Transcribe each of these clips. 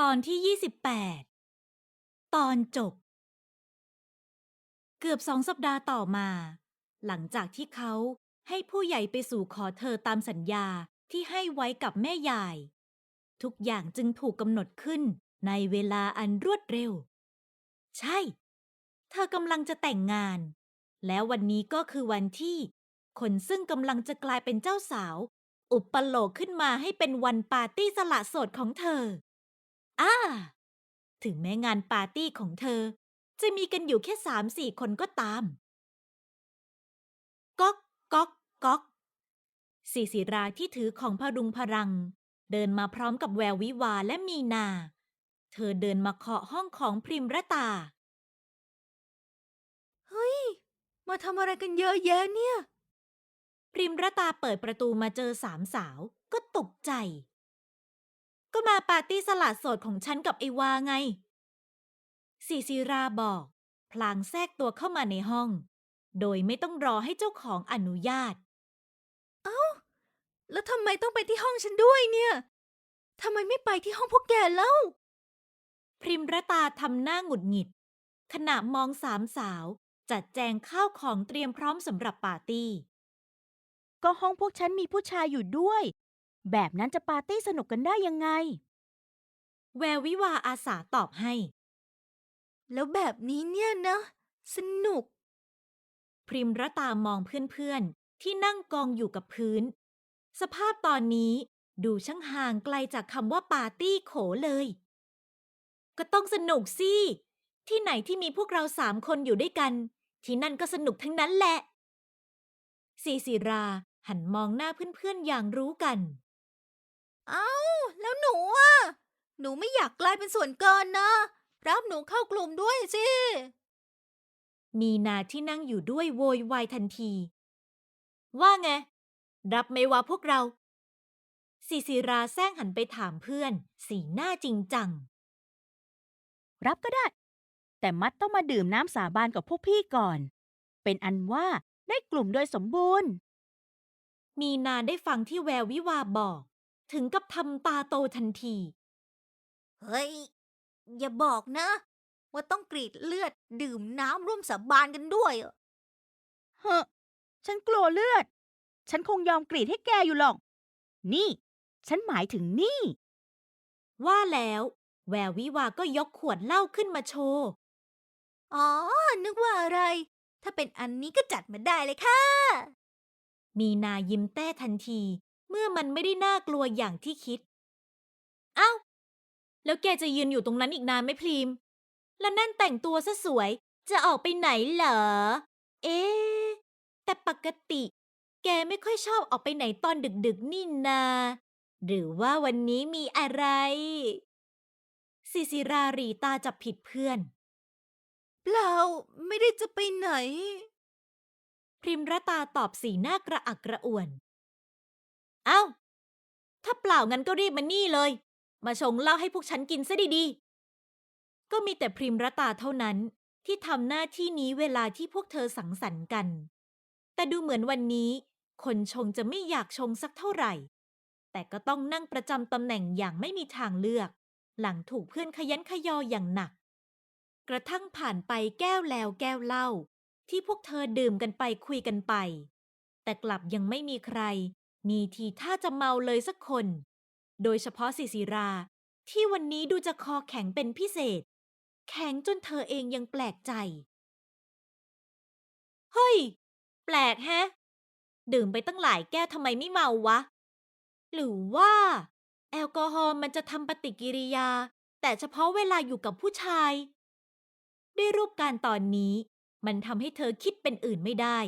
ตอนที่ 28 ตอนจบ เกือบสองสัปดาห์ต่อมา หลังจากที่เขาให้ผู้ใหญ่ไปสู่ขอเธอตามสัญญาที่ให้ไว้กับแม่ยาย ทุกอย่างจึงถูกกำหนดขึ้นในเวลาอันรวดเร็ว ใช่ เธอกำลังจะแต่งงาน แล้ววันนี้ก็คือวันที่ คนซึ่งกำลังจะกลายเป็นเจ้าสาว อุปโลกขึ้นมาให้เป็นวันปาร์ตี้สละโสดของเธออ่าถึงแม้งานปาร์ตี้ของเธอ จะมีกันอยู่แค่สามสี่คนก็ตาม ก๊อกก๊อกก๊อกสีสิราที่ถือของพรุงพรัง เดินมาพร้อมกับแวววิวาและมีนา เธอเดินมาเคาะห้องของพริมระตา เฮ้ย มาทำอะไรกันเยอะแยะเนี่ย พริมระตาเปิดประตูมาเจอสามสาว ก็ตกใจ ก็มาปาร์ตี้สละโสดของฉันกับไอวาไงสีสิราบอก พลางแทรกตัวเข้ามาในห้อง โดยไม่ต้องรอให้เจ้าของอนุญาตแล้วทำไมต้องไปที่ห้องฉันด้วยเนี่ยทำไมไม่ไปที่ห้องพวกแกเล่า พริมระตาทำหน้าหงุดหงิด ขณะมองสามสาวจัดแจงข้าวของเตรียมพร้อมสำหรับปาร์ตี้ ก็ห้องพวกฉันมีผู้ชายอยู่ด้วย แบบนั้นจะปาร์ตี้สนุกกันได้ยังไง แวววิวาอาสาตอบให้ แล้วแบบนี้เนี่ยนะ สนุก พริมระตามองเพื่อนๆ ที่นั่งกองอยู่กับพื้น สภาพตอนนี้ดูช่างห่างไกลจากคำว่าปาร์ตี้โขเลย ก็ต้องสนุกสิ ที่ไหนที่มีพวกเราสามคนอยู่ด้วยกัน ที่นั่นก็สนุกทั้งนั้นแหละสีสิรา หันมองหน้าเพื่อนๆอย่างรู้กัน เอ้า แล้วหนูอะ หนูไม่อยากกลายเป็นส่วนเกินนะ รับหนูเข้ากลุ่มด้วยสิ มีนาที่นั่งอยู่ด้วยโวยวายทันที ว่าไง รับไหมวะพวกเราสีสิราแซงหันไปถามเพื่อน สีหน้าจริงจัง รับก็ได้ แต่มัดต้องมาดื่มน้ำสาบานกับพวกพี่ก่อน เป็นอันว่าได้กลุ่มโดยสมบูรณ์ มีนาได้ฟังที่แวววิวาบอก ถึงกับทำตาโตทันที เฮ้ย อย่าบอกนะ ว่าต้องกรีดเลือดดื่มน้ำร่วมสาบานกันด้วยอะเฮ้อฉันกลัวเลือด ฉันคงยอมกรีดให้แกอยู่หรอก นี่ ฉันหมายถึงนี่ ว่าแล้ว แวววิวาก็ยกขวดเหล้าขึ้นมาโชว์ อ๋อ นึกว่าอะไร ถ้าเป็นอันนี้ก็จัดมาได้เลยค่ะ มีนายิ้มแต้ทันที เมื่อมันไม่ได้น่ากลัวอย่างที่คิด เอ้า แล้วแกจะยืนอยู่ตรงนั้นอีกนานไหมพรีม แล้วนั่นแต่งตัวซะสวย จะออกไปไหนเหรอ เอ๊แต่ปกติ แกไม่ค่อยชอบออกไปไหนตอนดึกๆนี่นา หรือว่าวันนี้มีอะไรสิสิรารีตาจับผิดเพื่อน เปล่า ไม่ได้จะไปไหน พริมรตาตอบสีหน้ากระอักกระอ่วน เอ้า ถ้าเปล่างั้นก็รีบมานี่เลย มาชงเหล้าให้พวกฉันกินซะดีๆ ก็มีแต่พริมรตาเท่านั้นที่ทำหน้าที่นี้เวลาที่พวกเธอสังสรรค์กัน แต่ดูเหมือนวันนี้ คนชงจะไม่อยากชงสักเท่าไหร่ แต่ก็ต้องนั่งประจำตำแหน่งอย่างไม่มีทางเลือก หลังถูกเพื่อนขยันขยออย่างหนัก กระทั่งผ่านไปแก้วแล้วแก้วเหล้า ที่พวกเธอดื่มกันไปคุยกันไป แต่กลับยังไม่มีใคร มีทีท่าจะเมาเลยสักคน โดยเฉพาะสิสิรา ที่วันนี้ดูจะคอแข็งเป็นพิเศษ แข็งจนเธอเองยังแปลกใจ เฮ้ย แปลกแฮะ ดื่มไปตั้งหลายแก้วทำไมไม่เมาวะ หรือว่า แอลกอฮอล์มันจะทำปฏิกิริยา แต่เฉพาะเวลาอยู่กับผู้ชาย ด้วยรูปการตอนนี้ มันทำให้เธอคิดเป็นอื่นไม่ได้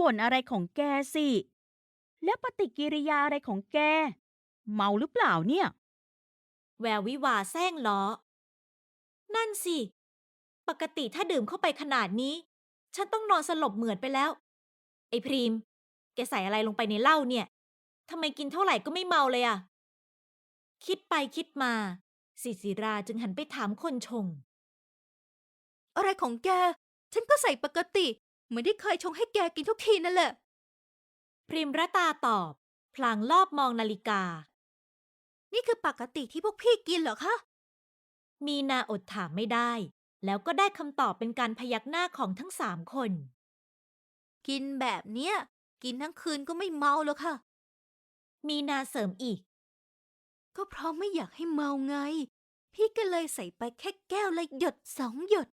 บ่นอะไรของแกสิ แล้วปฏิกิริยาอะไรของแก เมาหรือเปล่าเนี่ย แวววิวาแซงล้อ นั่นสิ ปกติถ้าดื่มเข้าไปขนาดนี้ ฉันต้องนอนสลบเหมือดไปแล้ว ไอ้พรีม แกใส่อะไรลงไปในเหล้าเนี่ยทำไมกินเท่าไหร่ก็ไม่เมาเลยอะคิดไปคิดมา สิสิราจึงหันไปถามคนชง อะไรของแก ฉันก็ใส่ปกติเหมือนที่เคยชงให้แกกินทุกทีนั่นแหละริมรตาตอบ พลางรอบมองนาฬิกา นี่คือปกติที่พวกพี่กินเหรอคะ มีนาอดถามไม่ได้ แล้วก็ได้คำตอบเป็นการพยักหน้าของทั้งสามคน กินแบบเนี้ย กินทั้งคืนก็ไม่เมาหรอกค่ะ มีนาเสริมอีก ก็เพราะไม่อยากให้เมาไง พี่ก็เลยใส่ไปแค่แก้วละหยดสองหยด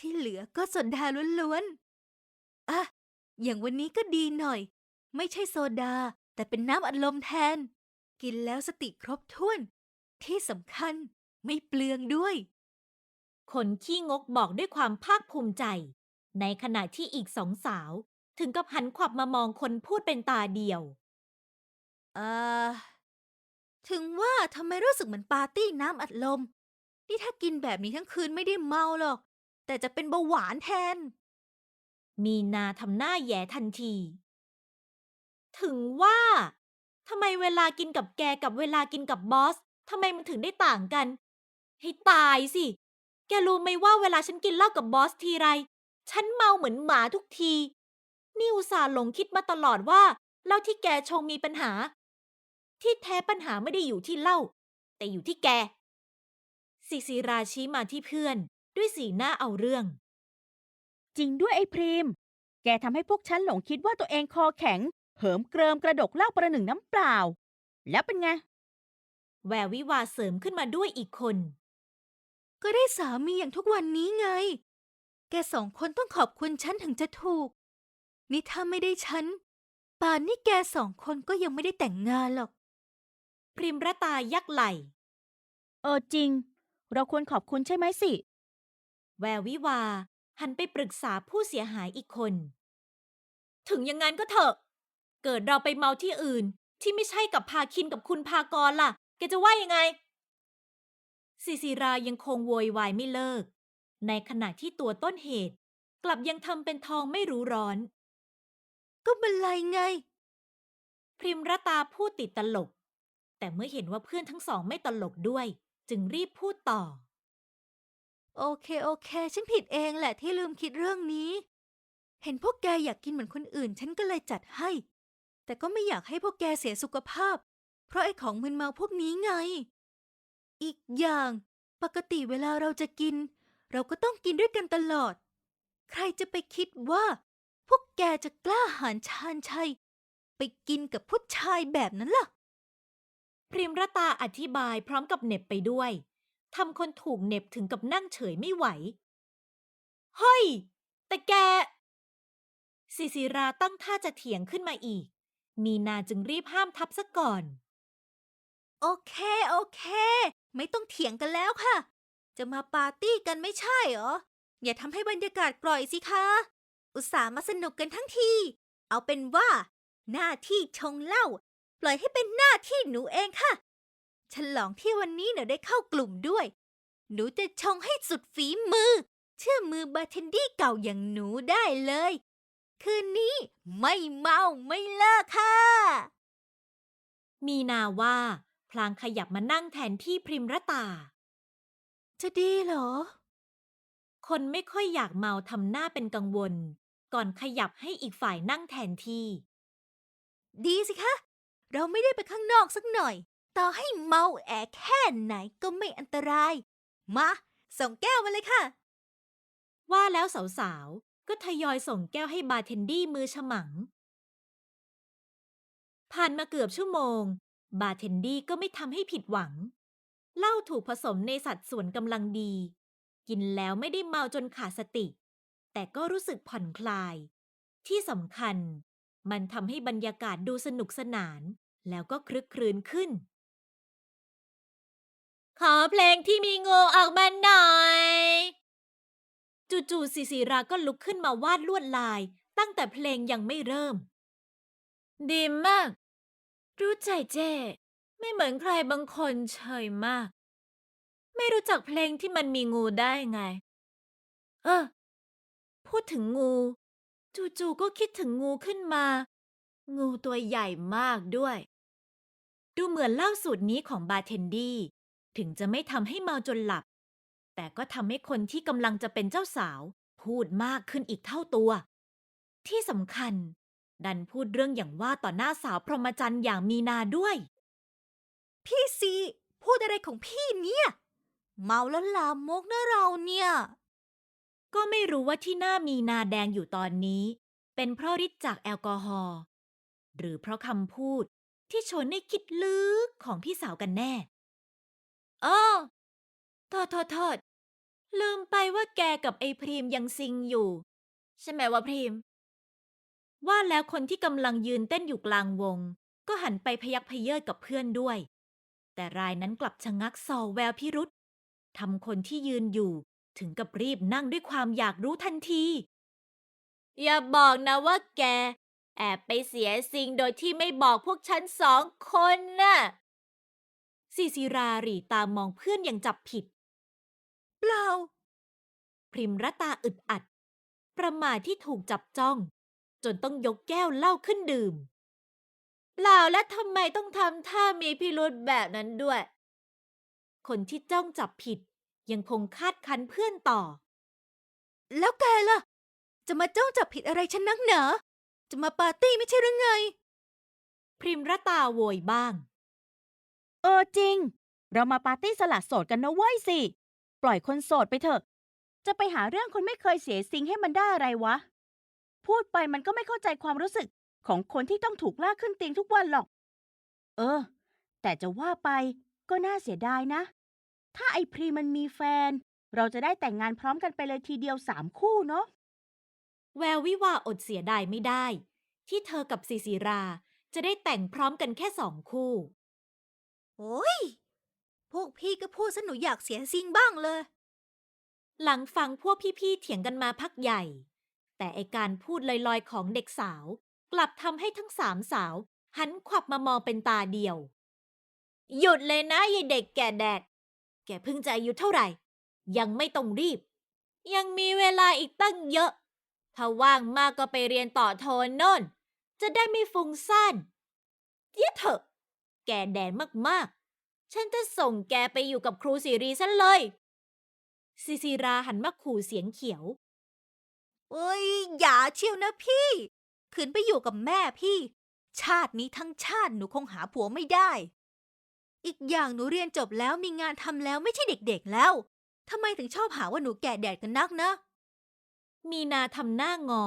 ที่เหลือก็โซดาล้วนๆ อะ อย่างวันนี้ก็ดีหน่อย ไม่ใช่โซดา แต่เป็นน้ำอัดลมแทน กินแล้วสติครบถ้วน ที่สำคัญไม่เปลืองด้วย คนขี้งกบอกด้วยความภาคภูมิใจ ในขณะที่อีกสองสาว ถึงกับหันขวับมามองคนพูดเป็นตาเดียวเอ่อถึงว่าทำไมรู้สึกเหมือนปาร์ตี้น้ำอัดลม นี่ถ้ากินแบบนี้ทั้งคืนไม่ได้เมาหรอก แต่จะเป็นเบาหวานแทน มีนาทำหน้าแย่ทันที ถึงว่าทำไมเวลากินกับแกกับเวลากินกับบอสทำไมมันถึงได้ต่างกัน ให้ตายสิ แกรู้ไหมว่าเวลาฉันกินเหล้ากับบอสทีไร ฉันเมาเหมือนหมาทุกที นี่อุตส่าห์หลงคิดมาตลอดว่าเหล้าที่แกชงมีปัญหา ที่แท้ปัญหาไม่ได้อยู่ที่เหล้าแต่อยู่ที่แกสิสิราชี้มาที่เพื่อน ด้วยสีหน้าเอาเรื่อง จริงด้วยไอ้พรีม แกทำให้พวกฉันหลงคิดว่าตัวเองคอแข็ง เหิมเกริมกระดกเหล้าประหนึ่งน้ำเปล่า แล้วเป็นไง แวววิวาเสริมขึ้นมาด้วยอีกคน ก็ได้สามีอย่างทุกวันนี้ไง แกสองคนต้องขอบคุณฉันถึงจะถูก นี่ถ้าไม่ได้ฉัน ป่านนี้แกสองคนก็ยังไม่ได้แต่งงานหรอก พริมรตายักไหล เออจริง เราควรขอบคุณใช่ไหมสิ แวววิวา หันไปปรึกษาผู้เสียหายอีกคน ถึงอย่างนั้นก็เถอะ เกิดเราไปเมาที่อื่น ที่ไม่ใช่กับพาคินกับคุณพากรล่ะ แกจะว่ายังไงสิสิรายังคงโวยวายไม่เลิก ในขณะที่ตัวต้นเหตุ กลับยังทำเป็นทองไม่รู้ร้อน ก็บันไลไง พริมรตาพูดติดตลก แต่เมื่อเห็นว่าเพื่อนทั้งสองไม่ตลกด้วย จึงรีบพูดต่อ โอเคโอเค ฉันผิดเองแหละที่ลืมคิดเรื่องนี้ เห็นพวกแกอยากกินเหมือนคนอื่น ฉันก็เลยจัดให้ แต่ก็ไม่อยากให้พวกแกเสียสุขภาพ เพราะไอ้ของมึนเมาพวกนี้ไง อีกอย่าง ปกติเวลาเราจะกิน เราก็ต้องกินด้วยกันตลอด ใครจะไปคิดว่า พวกแกจะกล้าหาญชาญชัย ไปกินกับผู้ชายแบบนั้นล่ะ พริมรตาอธิบายพร้อมกับเหน็บไปด้วย ทำคนถูกเหน็บถึงกับนั่งเฉยไม่ไหว เฮ้ย แต่แกสิสิราตั้งท่าจะเถียงขึ้นมาอีก มีนาจึงรีบห้ามทับซะก่อน โอเค โอเค ไม่ต้องเถียงกันแล้วค่ะ จะมาปาร์ตี้กันไม่ใช่เหรอ อย่าทำให้บรรยากาศกร่อยสิคะ อุตส่าห์มาสนุกกันทั้งที เอาเป็นว่า หน้าที่ชงเหล้าปล่อยให้เป็นหน้าที่หนูเองค่ะ ฉลองที่วันนี้หนูได้เข้ากลุ่มด้วย หนูจะชงให้สุดฝีมือ เชื่อมือบาร์เทนดี้เก่าอย่างหนูได้เลย คืนนี้ไม่เมาไม่เลิกค่ะ มีนาว่า พลางขยับมานั่งแทนที่พริมรตา จะดีเหรอ คนไม่ค่อยอยากเมาทำหน้าเป็นกังวล ก่อนขยับให้อีกฝ่ายนั่งแทนที่ ดีสิคะ เราไม่ได้ไปข้างนอกสักหน่อย ต่อให้เมาแอแค่ไหนก็ไม่อันตราย มาส่งแก้วมาเลยค่ะ ว่าแล้วสาวๆ ก็ทยอยส่งแก้วให้บาร์เทนดี้มือฉมัง ผ่านมาเกือบชั่วโมง บาร์เทนดี้ก็ไม่ทำให้ผิดหวัง เหล้าถูกผสมในสัดส่วนกำลังดี กินแล้วไม่ได้เมาจนขาดสติ แต่ก็รู้สึกผ่อนคลาย ที่สำคัญ มันทำให้บรรยากาศดูสนุกสนาน แล้วก็คลึกครื้นขึ้น ขอเพลงที่มีงูออกมาหน่อย จู่ๆสิสิราก็ลุกขึ้นมาวาดลวดลาย ตั้งแต่เพลงยังไม่เริ่ม ดีมาก รู้ใจเจ้ ไม่เหมือนใครบางคนเฉยมาก ไม่รู้จักเพลงที่มันมีงูได้ไง เออ พูดถึงงู จู่ๆก็คิดถึงงูขึ้นมา งูตัวใหญ่มากด้วย ดูเหมือนเล้าสูตรนี้ของบาร์เทนดี้ ถึงจะไม่ทำให้เมาจนหลับ แต่ก็ทำให้คนที่กำลังจะเป็นเจ้าสาว พูดมากขึ้นอีกเท่าตัว ที่สำคัญ ดันพูดเรื่องอย่างว่าต่อหน้าสาวพรหมจรรย์อย่างมีนาด้วย พี่ซีพูดอะไรของพี่เนี่ย เมาแล้วลามกนะเราเนี่ย ก็ไม่รู้ว่าที่หน้ามีนาแดงอยู่ตอนนี้ เป็นเพราะฤทธิ์จากแอลกอฮอล์หรือเพราะคำพูดที่ชวนให้คิดลึกของพี่สาวกันแน่ อ้อโทษโทษโทษลืมไปว่าแกกับไอ้พรีมยังซิงอยู่ ใช่ไหมว่าพรีม ว่าแล้วคนที่กำลังยืนเต้นอยู่กลางวง ก็หันไปพยักพเยิดกับเพื่อนด้วย แต่รายนั้นกลับชะงักส่อแววพิรุษทำคนที่ยืนอยู่ถึงกับรีบนั่งด้วยความอยากรู้ทันที อย่าบอกนะว่าแก แอบไปเสียสิ่งโดยที่ไม่บอกพวกฉันสองคนน่ะ ซีซีราหรีตามมองเพื่อนอย่างจับผิด เปล่า พริมรตาอึดอัด ประมาที่ถูกจับจ้อง จนต้องยกแก้วเหล้าขึ้นดื่ม เปล่าและทำไมต้องทำท่ามีพิรุธแบบนั้นด้วย คนที่จ้องจับผิดยังคงคาดคันเพื่อนต่อ แล้วแกล่ะ จะมาจ้องจับผิดอะไรฉันนักหนา จะมาปาร์ตี้ไม่ใช่หรือไง พริมรตาโวยบ้าง เออจริง เรามาปาร์ตี้สละโสดกันนะเว้ยสิ ปล่อยคนโสดไปเถอะ จะไปหาเรื่องคนไม่เคยเสียสิงให้มันได้อะไรวะ พูดไปมันก็ไม่เข้าใจความรู้สึกของคนที่ต้องถูกลากขึ้นเตียงทุกวันหรอก เออ แต่จะว่าไปก็น่าเสียดายนะ ถ้าไอพรีมันมีแฟน เราจะได้แต่งงานพร้อมกันไปเลยทีเดียวสามคู่เนาะ แวววิวาอดเสียดายไม่ได้ ที่เธอกับซีซีราจะได้แต่งพร้อมกันแค่สองคู่ โอ้ย พวกพี่ก็พูดซะหนูอยากเสียซิงบ้างเลย หลังฟังพวกพี่ๆเถียงกันมาพักใหญ่ แต่ไอการพูดลอยๆของเด็กสาว กลับทำให้ทั้งสามสาว หันขวับมามองเป็นตาเดียว หยุดเลยนะยายเด็กแก่แดด แกเพิ่งจะอายุเท่าไหร่ ยังไม่ต้องรีบ ยังมีเวลาอีกตั้งเยอะ ถ้าว่างมากก็ไปเรียนต่อโทนโน่นจะได้ไม่ฟุ้งซ่านเดี๋ยวเถอะ แกแดดมากๆ ฉันจะส่งแกไปอยู่กับครูสิรีซะเลยซิซิราหันมาขู่เสียงเขียว เอ้ย อย่าเชียวนะพี่ ขืนไปอยู่กับแม่พี่ ชาตินี้ทั้งชาติหนูคงหาผัวไม่ได้ อีกอย่างหนูเรียนจบแล้วมีงานทำแล้วไม่ใช่เด็กๆแล้วทำไมถึงชอบหาว่าหนูแก่แดดกันนักนะ มีนาทำหน้างอ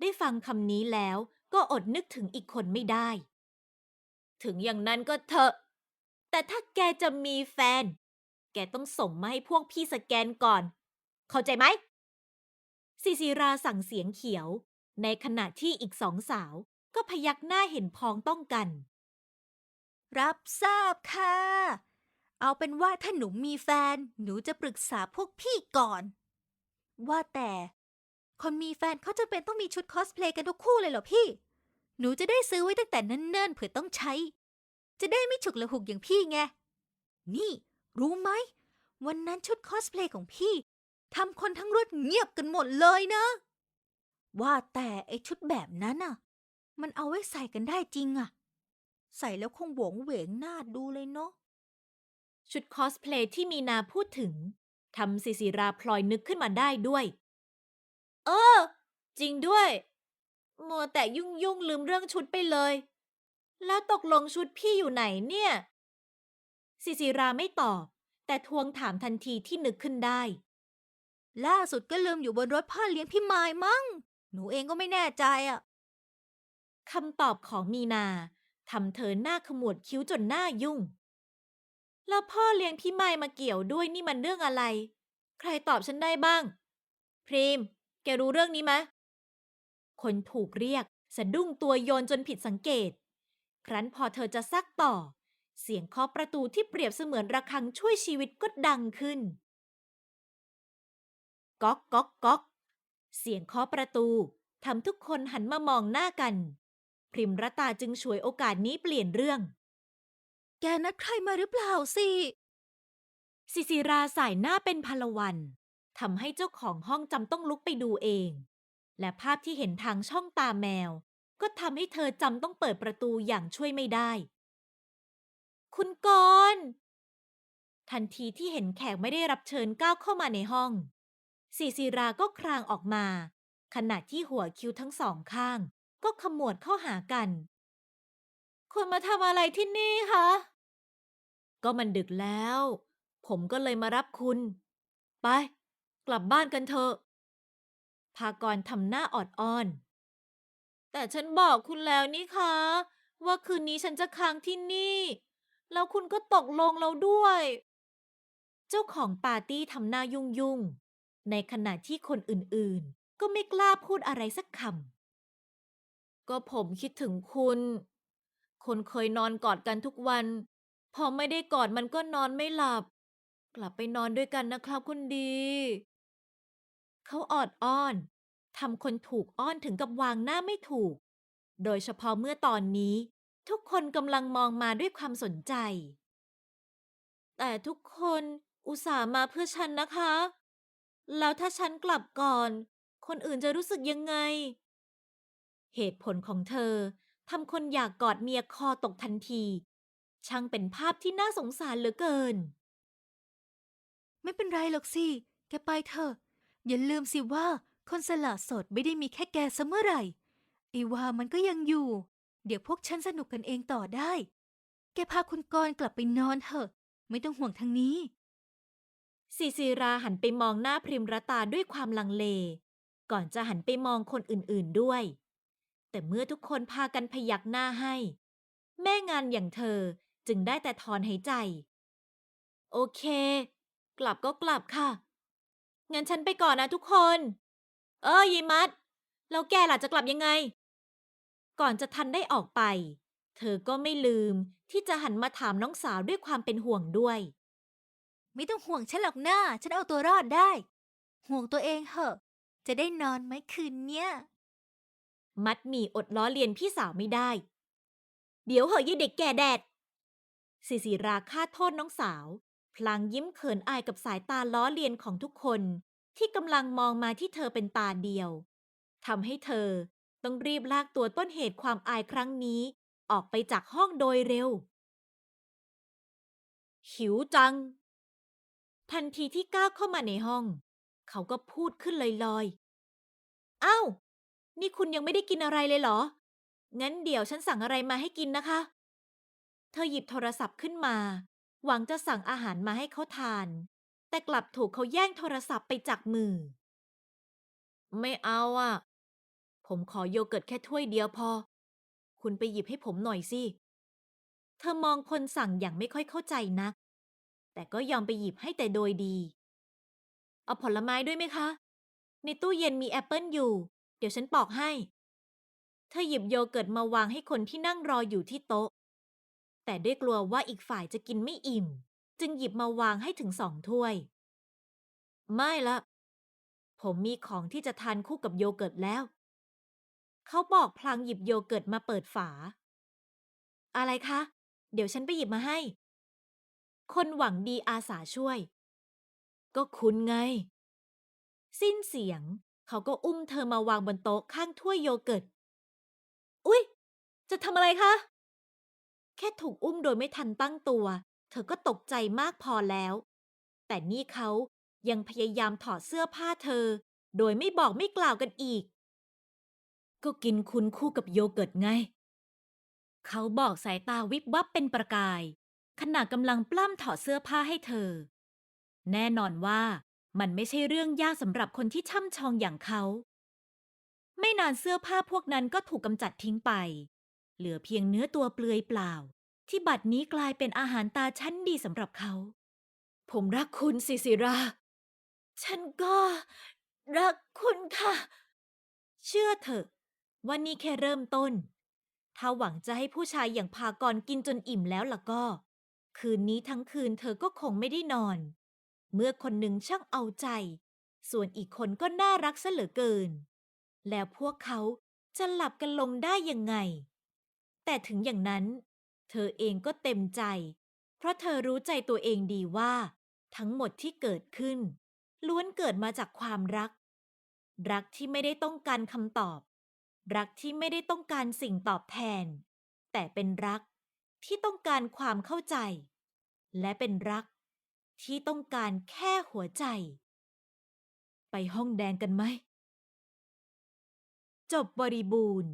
ได้ฟังคำนี้แล้วก็อดนึกถึงอีกคนไม่ได้ ถึงอย่างนั้นก็เถอะ แต่ถ้าแกจะมีแฟน แกต้องส่งมาให้พวกพี่สแกนก่อน เข้าใจไหมซิซิราสั่งเสียงเขียว ในขณะที่อีกสองสาวก็พยักหน้าเห็นพ้องต้องกัน รับทราบค่ะ เอาเป็นว่าถ้าหนูมีแฟน หนูจะปรึกษาพวกพี่ก่อน ว่าแต่ คนมีแฟนเขาจะเป็นต้องมีชุดคอสเพลย์กันทุกคู่เลยเหรอพี่ หนูจะได้ซื้อไว้ตั้งแต่เนิ่นๆเผื่อต้องใช้ จะได้ไม่ฉุกละหุกอย่างพี่ไง นี่ รู้ไหม วันนั้นชุดคอสเพลย์ของพี่ทำคนทั้งรถเงียบกันหมดเลยนะ ว่าแต่ไอชุดแบบนั้นอะ มันเอาไว้ใส่กันได้จริงอะ ใส่แล้วคงหวงเหวงหน้าดูเลยเนาะชุดคอสเพลย์ที่มีนาพูดถึงทำซิซิราพลอยนึกขึ้นมาได้ด้วย เออ จริงด้วย มัวแต่ยุ่งยุ่งลืมเรื่องชุดไปเลย แล้วตกลงชุดพี่อยู่ไหนเนี่ยซิซิราไม่ตอบ แต่ทวงถามทันทีที่นึกขึ้นได้ ล่าสุดก็ลืมอยู่บนรถพ่อเลี้ยงพี่ไม้มั้ง หนูเองก็ไม่แน่ใจอะคำตอบของมีนาทำเธอหน้าขมวดคิ้วจนหน้ายุ่ง แล้วพ่อเลี้ยงพี่ไม่มาเกี่ยวด้วยนี่มันเรื่องอะไร ใครตอบฉันได้บ้าง พรีม แกรู้เรื่องนี้ไหม คนถูกเรียก สะดุ้งตัวโยนจนผิดสังเกต ครั้นพอเธอจะซักต่อ เสียงเคาะประตูที่เปรียบเสมือนระฆังช่วยชีวิตก็ดังขึ้น ก๊อกก๊อกก๊อก เสียงเคาะประตูทำทุกคนหันมามองหน้ากัน พริมรตาจึงฉวยโอกาสนี้เปลี่ยนเรื่อง แกนัดใครมาหรือเปล่าสิซิซิราสายหน้าเป็นพลวันทำให้เจ้าของห้องจำต้องลุกไปดูเอง และภาพที่เห็นทางช่องตาแมว ก็ทำให้เธอจำต้องเปิดประตูอย่างช่วยไม่ได้ คุณกรณ์ทันทีที่เห็นแขกไม่ได้รับเชิญก้าวเข้ามาในห้องซิซิราก็ครางออกมา ขณะที่หัวคิ้วทั้งสองข้าง ก็ขมวดเข้าหากัน คุณมาทำอะไรที่นี่คะ ก็มันดึกแล้ว ผมก็เลยมารับคุณ ไป กลับบ้านกันเถอะ พากรทำหน้าออดอ้อน แต่ฉันบอกคุณแล้วนี่คะ ว่าคืนนี้ฉันจะค้างที่นี่ แล้วคุณก็ตกลงเราด้วย เจ้าของปาร์ตี้ทำหน้ายุ่งยุ่ง ในขณะที่คนอื่นๆ ก็ไม่กล้าพูดอะไรสักคำ ก็ผมคิดถึงคุณ คนเคยนอนกอดกันทุกวัน พอไม่ได้กอดมันก็นอนไม่หลับ กลับไปนอนด้วยกันนะครับคุณดี เขาออดอ้อนทำคนถูกอ้อนถึงกับวางหน้าไม่ถูก โดยเฉพาะเมื่อตอนนี้ ทุกคนกำลังมองมาด้วยความสนใจ แต่ทุกคนอุตส่าห์มาเพื่อฉันนะคะ แล้วถ้าฉันกลับก่อน คนอื่นจะรู้สึกยังไง เหตุผลของเธอทำคนอยากกอดเมียคอตกทันที ช่างเป็นภาพที่น่าสงสารเหลือเกิน ไม่เป็นไรหรอกสิ แกไปเถอะ อย่าลืมสิว่าคนสละสดไม่ได้มีแค่แกเสมอไหร่ไอ้ว่ามันก็ยังอยู่ เดี๋ยวพวกฉันสนุกกันเองต่อได้ แกพาคุณกรณ์กลับไปนอนเถอะ ไม่ต้องห่วงทางนี้สิสิราหันไปมองหน้าพริมรตาด้วยความลังเล ก่อนจะหันไปมองคนอื่นๆด้วย แต่เมื่อทุกคนพากันพยักหน้าให้ แม่งานอย่างเธอจึงได้แต่ถอนหายใจ โอเค กลับก็กลับค่ะ งั้นฉันไปก่อนนะทุกคน เออยิมัดแล้วแกล่ะจะกลับยังไง ก่อนจะทันได้ออกไป เธอก็ไม่ลืมที่จะหันมาถามน้องสาวด้วยความเป็นห่วงด้วย ไม่ต้องห่วงฉันหรอกหน้า ฉันเอาตัวรอดได้ ห่วงตัวเองเหอะ จะได้นอนไหมคืนเนี้ย มัดหมี่อดล้อเลียนพี่สาวไม่ได้ เดี๋ยวเหอะยี่เด็กแก่แดดสิสิราฆ่าโทษน้องสาว พลางยิ้มเขินอายกับสายตาล้อเลียนของทุกคน ที่กำลังมองมาที่เธอเป็นตาเดียวทำให้เธอต้องรีบลากตัวต้นเหตุความอายครั้งนี้ ออกไปจากห้องโดยเร็ว หิวจัง ทันทีที่ก้าวเข้ามาในห้อง เขาก็พูดขึ้นลอยๆอ้าวนี่คุณยังไม่ได้กินอะไรเลยเหรอ งั้นเดี๋ยวฉันสั่งอะไรมาให้กินนะคะ เธอหยิบโทรศัพท์ขึ้นมา หวังจะสั่งอาหารมาให้เขาทาน แต่กลับถูกเขาแย่งโทรศัพท์ไปจากมือ ไม่เอาอะ ผมขอโยเกิร์ตแค่ถ้วยเดียวพอ คุณไปหยิบให้ผมหน่อยสิ เธอมองคนสั่งอย่างไม่ค่อยเข้าใจนัก แต่ก็ยอมไปหยิบให้แต่โดยดี เอาผลไม้ด้วยไหมคะ ในตู้เย็นมีแอปเปิลอยู่ เดี๋ยวฉันปอกให้ เธอหยิบโยเกิร์ตมาวางให้คนที่นั่งรออยู่ที่โต๊ะ แต่ด้วยกลัวว่าอีกฝ่ายจะกินไม่อิ่ม จึงหยิบมาวางให้ถึงสองถ้วย ไม่ละ ผมมีของที่จะทานคู่กับโยเกิร์ตแล้ว เขาบอกพลางหยิบโยเกิร์ตมาเปิดฝา อะไรคะ เดี๋ยวฉันไปหยิบมาให้ คนหวังดีอาสาช่วย ก็คุณไง สิ้นเสียง เขาก็อุ้มเธอมาวางบนโต๊ะข้างถ้วยโยเกิร์ต อุ๊ย จะทำอะไรคะ แค่ถูกอุ้มโดยไม่ทันตั้งตัว เธอก็ตกใจมากพอแล้ว แต่นี่เขายังพยายามถอดเสื้อผ้าเธอ โดยไม่บอกไม่กล่าวกันอีก ก็กินคุณคู่กับโยเกิร์ตไง เขาบอกสายตาวิบวับเป็นประกาย ขณะกำลังปล้ำถอดเสื้อผ้าให้เธอ แน่นอนว่ามันไม่ใช่เรื่องยากสำหรับคนที่ช่ำชองอย่างเขา ไม่นานเสื้อผ้าพวกนั้นก็ถูกกำจัดทิ้งไป เหลือเพียงเนื้อตัวเปลือยเปล่า ที่บัดนี้กลายเป็นอาหารตาชั้นดีสำหรับเขา ผมรักคุณสิสิรา ฉันก็รักคุณค่ะ เชื่อเถอะว่านี่แค่เริ่มต้น ถ้าหวังจะให้ผู้ชายอย่างพากรกินจนอิ่มแล้วล่ะก็ คืนนี้ทั้งคืนเธอก็คงไม่ได้นอน เมื่อคนหนึ่งช่างเอาใจ ส่วนอีกคนก็น่ารักซะเหลือเกิน แล้วพวกเขาจะหลับกันลงได้ยังไง แต่ถึงอย่างนั้น เธอเองก็เต็มใจ เพราะเธอรู้ใจตัวเองดีว่า ทั้งหมดที่เกิดขึ้น ล้วนเกิดมาจากความรัก รักที่ไม่ได้ต้องการคำตอบ รักที่ไม่ได้ต้องการสิ่งตอบแทน แต่เป็นรักที่ต้องการความเข้าใจ และเป็นรักที่ต้องการแค่หัวใจ ไปห้องแดงกันไหม จบบริบูรณ์